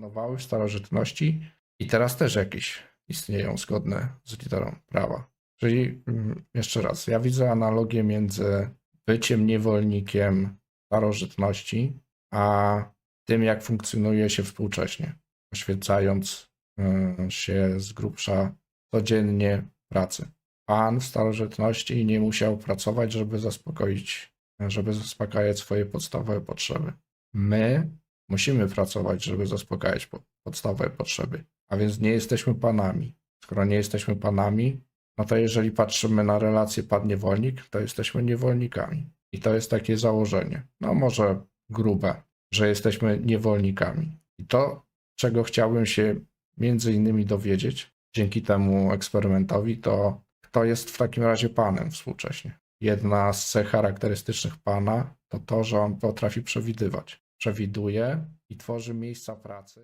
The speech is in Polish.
panowały w starożytności i teraz też jakieś istnieją zgodne z literą prawa. Czyli mm, jeszcze raz, ja widzę analogię między byciem niewolnikiem starożytności, a tym, jak funkcjonuje się współcześnie, poświęcając y, się z grubsza codziennie pracy. Pan w starożytności nie musiał pracować, żeby zaspokoić, żeby zaspokajać swoje podstawowe potrzeby. My musimy pracować, żeby zaspokajać po- podstawowe potrzeby, a więc nie jesteśmy panami. Skoro nie jesteśmy panami, no to jeżeli patrzymy na relację pan-niewolnik, to jesteśmy niewolnikami. I to jest takie założenie, no może grube, że jesteśmy niewolnikami. I to, czego chciałbym się między innymi dowiedzieć dzięki temu eksperymentowi, to kto jest w takim razie panem współcześnie. Jedna z cech charakterystycznych pana to to, że on potrafi przewidywać. Przewiduje i tworzy miejsca pracy.